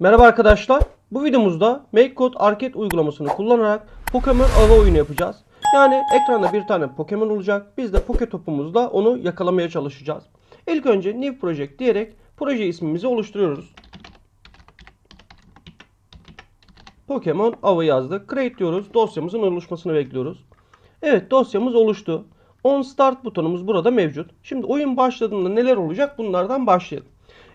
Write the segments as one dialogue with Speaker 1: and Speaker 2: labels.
Speaker 1: Merhaba arkadaşlar. Bu videomuzda MakeCode Arcade uygulamasını kullanarak Pokemon Ava oyunu yapacağız. Yani ekranda bir tane Pokemon olacak. Biz de Poke topumuzla onu yakalamaya çalışacağız. İlk önce New Project diyerek proje ismimizi oluşturuyoruz. Pokemon Ava yazdık. Create diyoruz. Dosyamızın oluşmasını bekliyoruz. Evet dosyamız oluştu. On Start butonumuz burada mevcut. Şimdi oyun başladığında neler olacak bunlardan başlayalım.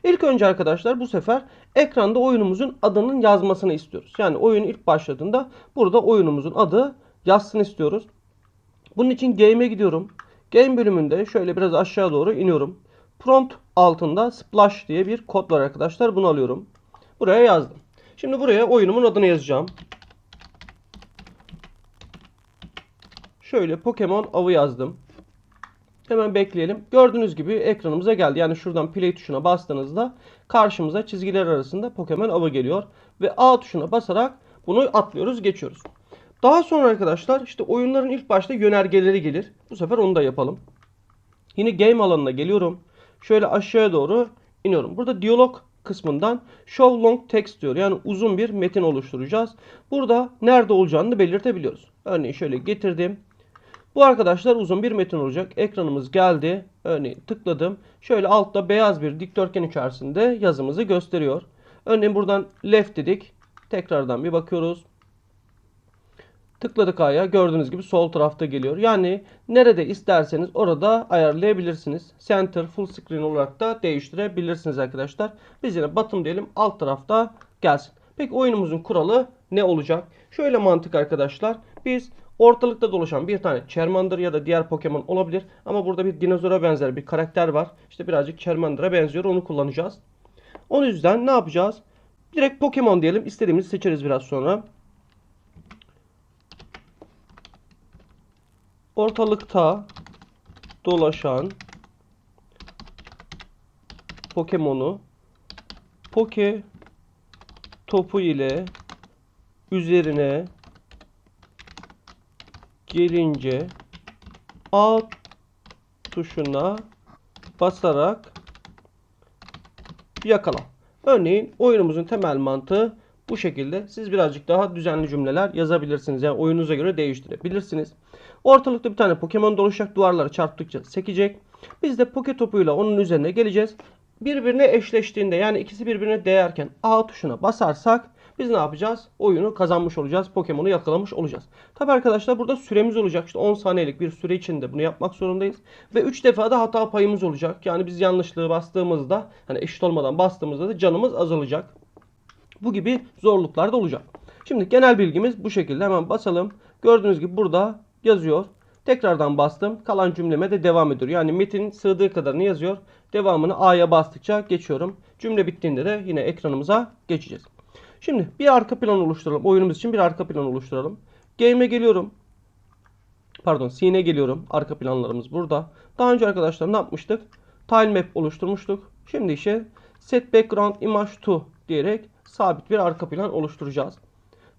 Speaker 1: İlk önce arkadaşlar bu sefer ekranda oyunumuzun adının yazmasını istiyoruz. Yani oyun ilk başladığında burada oyunumuzun adı yazsın istiyoruz. Bunun için Game'e gidiyorum. Game bölümünde şöyle biraz aşağı doğru iniyorum. Prompt altında Splash diye bir kod var arkadaşlar. Bunu alıyorum. Buraya yazdım. Şimdi buraya oyunumun adını yazacağım. Şöyle Pokemon avı yazdım. Hemen bekleyelim. Gördüğünüz gibi ekranımıza geldi. Yani şuradan play tuşuna bastığınızda karşımıza çizgiler arasında Pokemon avı geliyor. Ve A tuşuna basarak bunu atlıyoruz, geçiyoruz. Daha sonra arkadaşlar işte oyunların ilk başta yönergeleri gelir. Bu sefer onu da yapalım. Yine game alanına geliyorum. Şöyle aşağıya doğru iniyorum. Burada diyalog kısmından show long text diyor. Yani uzun bir metin oluşturacağız. Burada nerede olacağını belirtebiliyoruz. Örneğin şöyle getirdim. Bu arkadaşlar uzun bir metin olacak. Ekranımız geldi. Örneğin tıkladım. Şöyle altta beyaz bir dikdörtgen içerisinde yazımızı gösteriyor. Örneğin buradan left dedik. Tekrardan bir bakıyoruz. Tıkladık A'ya. Gördüğünüz gibi sol tarafta geliyor. Yani nerede isterseniz orada ayarlayabilirsiniz. Center, full screen olarak da değiştirebilirsiniz arkadaşlar. Biz yine bottom diyelim. Alt tarafta gelsin. Peki oyunumuzun kuralı ne olacak? Şöyle mantık arkadaşlar. Biz ortalıkta dolaşan bir tane Charmander ya da diğer Pokemon olabilir. Ama burada bir dinozora benzer bir karakter var. İşte birazcık Charmander'a benziyor. Onu kullanacağız. O yüzden ne yapacağız? Direkt Pokemon diyelim. İstediğimizi seçeriz biraz sonra. ortalıkta dolaşan Pokemon'u Poke topu ile üzerine gelince A tuşuna basarak yakala. Örneğin oyunumuzun temel mantığı bu şekilde. Siz birazcık daha düzenli cümleler yazabilirsiniz. Yani oyununuza göre değiştirebilirsiniz. Ortalıkta bir tane Pokemon dolaşacak. Duvarları çarptıkça sekecek. Biz de Poke topuyla onun üzerine geleceğiz. Birbirine eşleştiğinde yani ikisi birbirine değerken A tuşuna basarsak biz ne yapacağız? Oyunu kazanmış olacağız. Pokemon'u yakalamış olacağız. Tabi arkadaşlar burada süremiz olacak. İşte 10 saniyelik bir süre içinde bunu yapmak zorundayız. Ve 3 defa da hata payımız olacak. Yani biz yanlışlığı bastığımızda hani eşit olmadan bastığımızda da canımız azalacak. Bu gibi zorluklar da olacak. Şimdi genel bilgimiz bu şekilde. Hemen basalım. Gördüğünüz gibi burada yazıyor. Tekrardan bastım. Kalan cümleme de devam ediyor. Yani metin sığdığı kadarını yazıyor. Devamını A'ya bastıkça geçiyorum. Cümle bittiğinde de yine ekranımıza geçeceğiz. Şimdi bir arka plan oluşturalım. Oyunumuz için bir arka plan oluşturalım. Game'e geliyorum. Pardon scene'e geliyorum. Arka planlarımız burada. Daha önce arkadaşlar ne yapmıştık? Tile map oluşturmuştuk. Şimdi işe set background image to diyerek sabit bir arka plan oluşturacağız.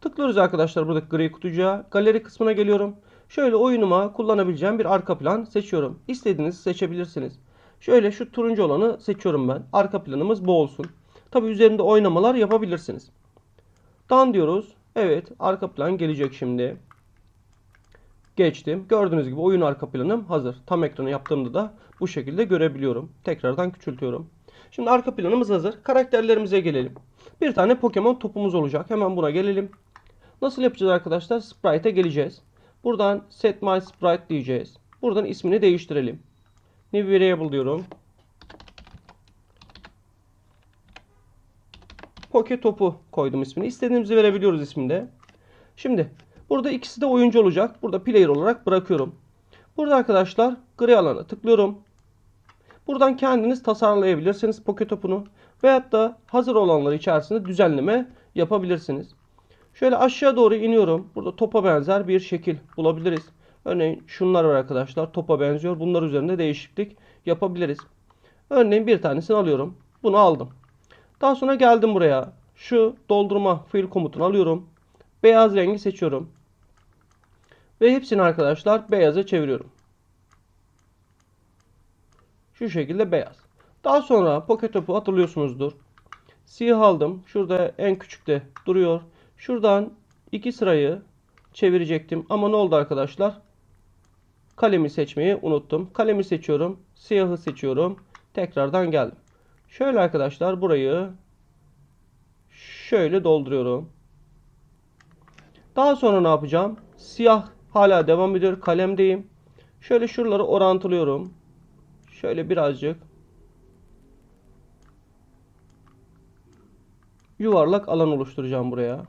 Speaker 1: Tıklıyoruz arkadaşlar buradaki gri kutucuğa. Galeri kısmına geliyorum. Şöyle oyunuma kullanabileceğim bir arka plan seçiyorum. İstediğinizi seçebilirsiniz. Şöyle şu turuncu olanı seçiyorum ben. Arka planımız bu olsun. Tabi üzerinde oynamalar yapabilirsiniz. Dan diyoruz. Evet arka plan gelecek şimdi. Geçtim. Gördüğünüz gibi oyun arka planım hazır. Tam ekranı yaptığımda da bu şekilde görebiliyorum. Tekrardan küçültüyorum. Şimdi arka planımız hazır. Karakterlerimize gelelim. Bir tane Pokemon topumuz olacak. Hemen buna gelelim. Nasıl yapacağız arkadaşlar? Sprite'e geleceğiz. Buradan set my sprite diyeceğiz. Buradan ismini değiştirelim. New variable diyorum. Poke topu koydum ismini. İstediğimizi verebiliyoruz isminde. Şimdi burada ikisi de oyuncu olacak. Burada player olarak bırakıyorum. Burada arkadaşlar gri alana tıklıyorum. Buradan kendiniz tasarlayabilirsiniz Poke topunu. Veyahut da hazır olanlar içerisinde düzenleme yapabilirsiniz. Şöyle aşağı doğru iniyorum. Burada topa benzer bir şekil bulabiliriz. Örneğin şunlar var arkadaşlar. Topa benziyor. Bunlar üzerinde değişiklik yapabiliriz. Örneğin bir tanesini alıyorum. Bunu aldım. Daha sonra geldim buraya. Şu doldurma fill komutunu alıyorum. Beyaz rengi seçiyorum. Ve hepsini arkadaşlar beyaza çeviriyorum. Şu şekilde beyaz. Daha sonra Pocket Top'u hatırlıyorsunuzdur. Siyah aldım. Şurada en küçükte duruyor. Şuradan iki sırayı çevirecektim. Ama ne oldu arkadaşlar? Kalemi seçmeyi unuttum. Kalemi seçiyorum. Siyahı seçiyorum. Tekrardan geldim. Şöyle arkadaşlar burayı şöyle dolduruyorum. Daha sonra ne yapacağım? Siyah hala devam ediyor. Kalemdeyim. Şöyle şuraları orantılıyorum. Şöyle birazcık yuvarlak alan oluşturacağım buraya.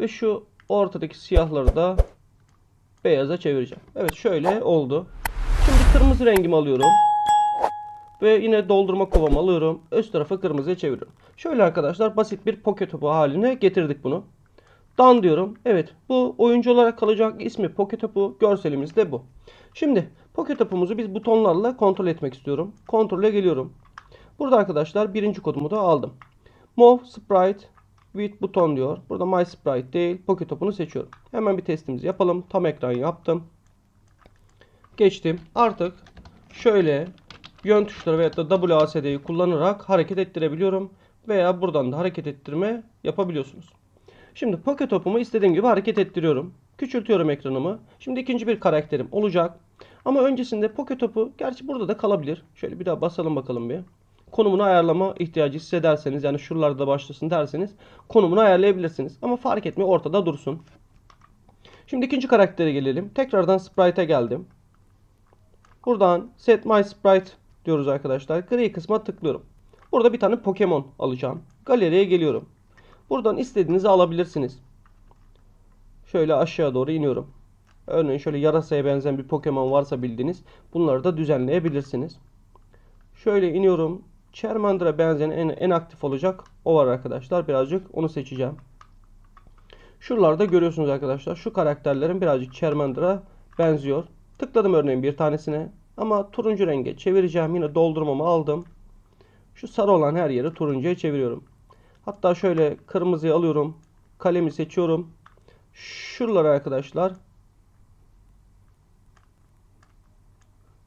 Speaker 1: Ve şu ortadaki siyahları da beyaza çevireceğim. Evet şöyle oldu. Şimdi kırmızı rengimi alıyorum. Ve yine doldurma kovamı alıyorum. Üst tarafı kırmızıya çeviriyorum. Şöyle arkadaşlar basit bir poke topu haline getirdik bunu. Dan diyorum. Evet bu oyuncu olarak kalacak ismi poke topu. Görselimiz de bu. Şimdi poke topumuzu biz butonlarla kontrol etmek istiyorum. Kontrole geliyorum. Burada arkadaşlar birinci kodumu da aldım. Move Sprite with buton diyor. Burada My Sprite değil. Poke topunu seçiyorum. Hemen bir testimizi yapalım. Tam ekran yaptım. Geçtim. Artık şöyle yön tuşları veya da WASD'yi kullanarak hareket ettirebiliyorum. Veya buradan da hareket ettirme yapabiliyorsunuz. Şimdi Poke topumu istediğim gibi hareket ettiriyorum. Küçültüyorum ekranımı. Şimdi ikinci bir karakterim olacak. Ama öncesinde Poke topu gerçi burada da kalabilir. Şöyle bir daha basalım bakalım bir. Konumunu ayarlama ihtiyacı hissederseniz yani şuralarda başlasın derseniz konumunu ayarlayabilirsiniz. Ama fark etmiyor ortada dursun. Şimdi ikinci karaktere gelelim. Tekrardan Sprite'e geldim. Buradan Set My Sprite diyoruz arkadaşlar. Gri kısma tıklıyorum. Burada bir tane Pokemon alacağım. Galeriye geliyorum. Buradan istediğinizi alabilirsiniz. Şöyle aşağı doğru iniyorum. Örneğin şöyle yarasaya benzeyen bir Pokemon varsa bildiğiniz bunları da düzenleyebilirsiniz. Şöyle iniyorum. Charmander'a benzeyen en, en aktif olacak o var arkadaşlar. Birazcık onu seçeceğim. Şuralarda görüyorsunuz arkadaşlar. Şu karakterlerin birazcık Charmander'a benziyor. Tıkladım örneğin bir tanesine. Ama turuncu renge çevireceğim. Yine doldurmamı aldım. Şu sarı olan her yeri turuncuya çeviriyorum. Hatta şöyle kırmızıyı alıyorum. Kalemi seçiyorum. Şuraları arkadaşlar.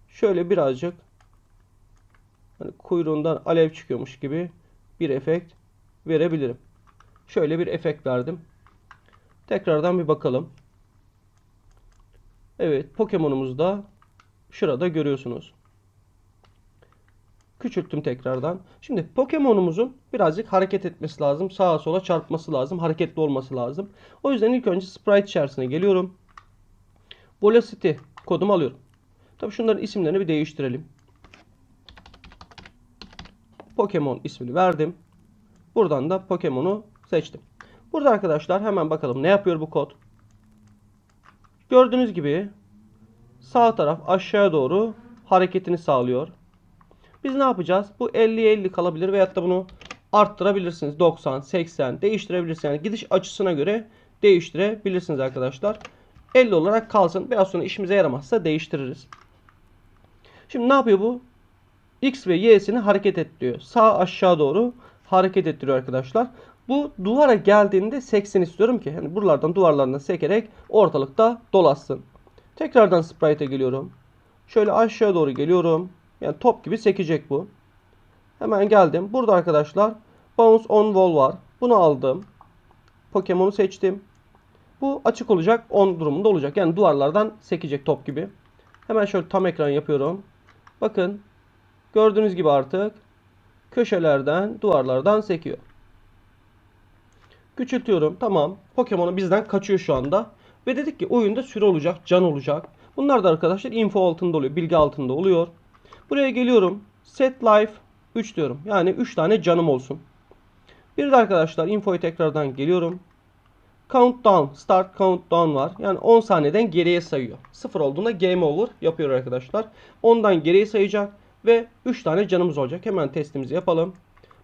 Speaker 1: Şöyle birazcık hani kuyruğundan alev çıkıyormuş gibi bir efekt verebilirim. Şöyle bir efekt verdim. Tekrardan bir bakalım. Evet Pokemon'umuzu da şurada görüyorsunuz. Küçülttüm tekrardan. Şimdi Pokemon'umuzun birazcık hareket etmesi lazım. Sağa sola çarpması lazım. Hareketli olması lazım. O yüzden ilk önce sprite içerisine geliyorum. Velocity kodumu alıyorum. Tabii şunların isimlerini bir değiştirelim. Pokemon ismini verdim. Buradan da Pokemon'u seçtim. Burada arkadaşlar hemen bakalım ne yapıyor bu kod. Gördüğünüz gibi sağ taraf aşağıya doğru hareketini sağlıyor. Biz ne yapacağız? Bu 50'ye 50 kalabilir veyahut da bunu arttırabilirsiniz. 90, 80 değiştirebilirsiniz. Yani gidiş açısına göre değiştirebilirsiniz arkadaşlar. 50 olarak kalsın. Biraz sonra işimize yaramazsa değiştiririz. Şimdi ne yapıyor bu? X ve Y'sini hareket ettiriyor. Sağ aşağı doğru hareket ettiriyor arkadaşlar. Bu duvara geldiğinde seksin istiyorum ki hani buralardan duvarlarına sekerek ortalıkta dolaşsın. Tekrardan sprite'e geliyorum. Şöyle aşağı doğru geliyorum. Yani top gibi sekecek bu. Hemen geldim. Burada arkadaşlar Bounce on Wall var. Bunu aldım. Pokemon'u seçtim. Bu açık olacak. On durumunda olacak. Yani duvarlardan sekecek top gibi. Hemen şöyle tam ekran yapıyorum. Bakın. Gördüğünüz gibi artık köşelerden, duvarlardan sekiyor. Küçültüyorum. Tamam. Pokemon'u bizden kaçıyor şu anda. Ve dedik ki oyunda süre olacak, can olacak. Bunlar da arkadaşlar info altında oluyor, bilgi altında oluyor. Buraya geliyorum. Set life 3 diyorum. Yani 3 tane canım olsun. Bir de arkadaşlar infoyu tekrardan geliyorum. Countdown, start countdown var. Yani 10 saniyeden geriye sayıyor. 0 olduğunda game over yapıyor arkadaşlar. 10'dan geriye sayacak ve 3 tane canımız olacak. Hemen testimizi yapalım.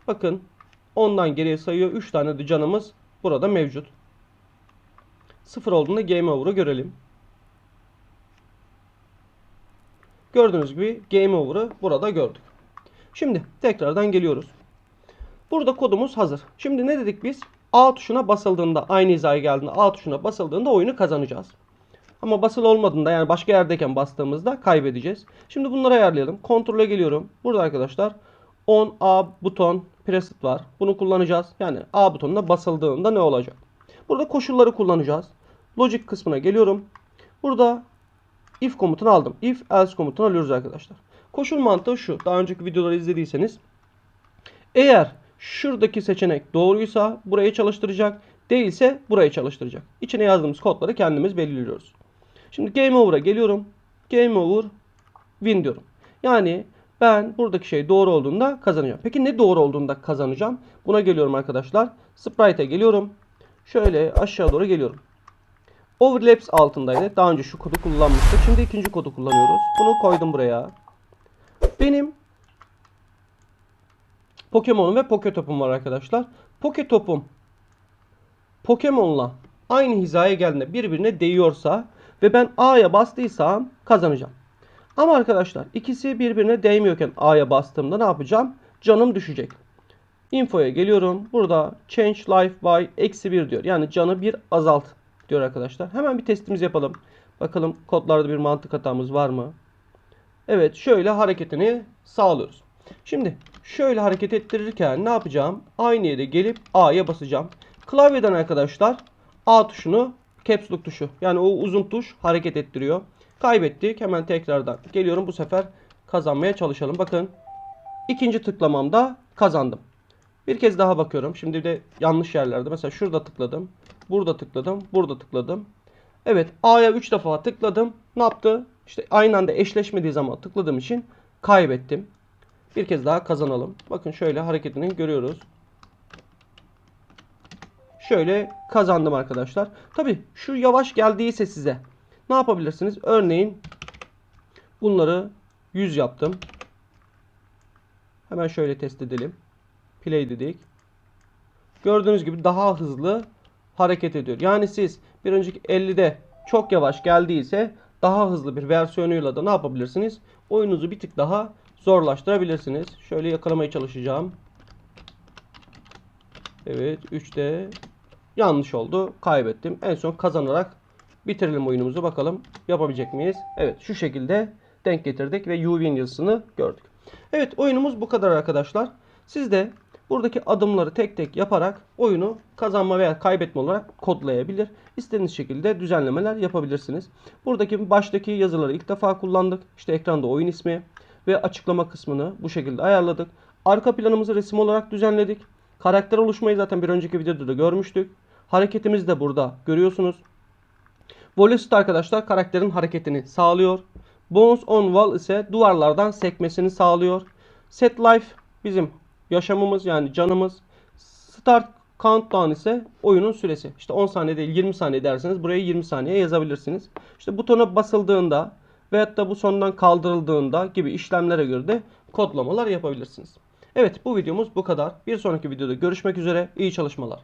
Speaker 1: Bakın 10'dan geriye sayıyor. 3 tane de canımız burada mevcut. 0 olduğunda game over'ı görelim. Gördüğünüz gibi game over'ı burada gördük. Şimdi tekrardan geliyoruz. Burada kodumuz hazır. Şimdi ne dedik biz? A tuşuna basıldığında aynı hizaya geldiğinde A tuşuna basıldığında oyunu kazanacağız. Ama basılı olmadığında yani başka yerdeyken bastığımızda kaybedeceğiz. Şimdi bunları ayarlayalım. Kontrole geliyorum. Burada arkadaşlar on A buton preset var. Bunu kullanacağız. Yani A butonuna basıldığında ne olacak? Burada koşulları kullanacağız. Logic kısmına geliyorum. Burada if komutunu aldım. If else komutunu alıyoruz arkadaşlar. Koşul mantığı şu. Daha önceki videoları izlediyseniz. Eğer şuradaki seçenek doğruysa burayı çalıştıracak. Değilse burayı çalıştıracak. İçine yazdığımız kodları kendimiz belirliyoruz. Şimdi game over'a geliyorum. Game over win diyorum. Yani ben buradaki şey doğru olduğunda kazanacağım. Peki ne doğru olduğunda kazanacağım? Buna geliyorum arkadaşlar. Sprite'e geliyorum. Şöyle aşağı doğru geliyorum. Overlaps altındaydı. Daha önce şu kodu kullanmıştık. Şimdi ikinci kodu kullanıyoruz. Bunu koydum buraya. Benim Pokemon'um ve Poketop'um var arkadaşlar. Poketop'um Pokemon'la aynı hizaya geldiğinde birbirine değiyorsa ve ben A'ya bastıysam kazanacağım. Ama arkadaşlar ikisi birbirine değmiyorken A'ya bastığımda ne yapacağım? Canım düşecek. Info'ya geliyorum. Burada change life by eksi 1 diyor. Yani canı bir azalt diyor arkadaşlar. Hemen bir testimiz yapalım. Bakalım kodlarda bir mantık hatamız var mı? Evet şöyle hareketini sağlıyoruz. Şimdi şöyle hareket ettirirken ne yapacağım? Aynı yere gelip A'ya basacağım. Klavyeden arkadaşlar A tuşunu caps lock tuşu yani o uzun tuş hareket ettiriyor. Kaybettik. Hemen tekrardan geliyorum. Bu sefer kazanmaya çalışalım. Bakın ikinci tıklamamda kazandım. Bir kez daha bakıyorum. Şimdi de yanlış yerlerde. Mesela şurada tıkladım. Burada tıkladım. Burada tıkladım. Evet A'ya 3 defa tıkladım. Ne yaptı? İşte aynı anda eşleşmediği zaman tıkladığım için kaybettim. Bir kez daha kazanalım. Bakın şöyle hareketini görüyoruz. Şöyle kazandım arkadaşlar. Tabi şu yavaş geldiyse size ne yapabilirsiniz? Örneğin bunları 100 yaptım. Hemen şöyle test edelim. Play dedik. Gördüğünüz gibi daha hızlı hareket ediyor. Yani siz bir önceki 50'de çok yavaş geldiyse daha hızlı bir versiyonuyla da ne yapabilirsiniz? Oyununuzu bir tık daha zorlaştırabilirsiniz. Şöyle yakalamaya çalışacağım. Evet 3'te yanlış oldu. Kaybettim. En son kazanarak bitirelim oyunumuzu. Bakalım yapabilecek miyiz? Evet şu şekilde denk getirdik ve U-Win yazısını gördük. Evet oyunumuz bu kadar arkadaşlar. Siz de buradaki adımları tek tek yaparak oyunu kazanma veya kaybetme olarak kodlayabilir. İstediğiniz şekilde düzenlemeler yapabilirsiniz. Buradaki baştaki yazıları ilk defa kullandık. İşte ekranda oyun ismi ve açıklama kısmını bu şekilde ayarladık. Arka planımızı resim olarak düzenledik. Karakter oluşmayı zaten bir önceki videoda da görmüştük. Hareketimizi de burada görüyorsunuz. Velocity arkadaşlar karakterin hareketini sağlıyor. Bones on wall ise duvarlardan sekmesini sağlıyor. Set life bizim yaşamımız yani canımız. Start countdown ise oyunun süresi. İşte 10 saniye değil 20 saniye derseniz buraya 20 saniye yazabilirsiniz. İşte butona basıldığında veyahut da bu sondan kaldırıldığında gibi işlemlere göre de kodlamalar yapabilirsiniz. Evet bu videomuz bu kadar. Bir sonraki videoda görüşmek üzere. İyi çalışmalar.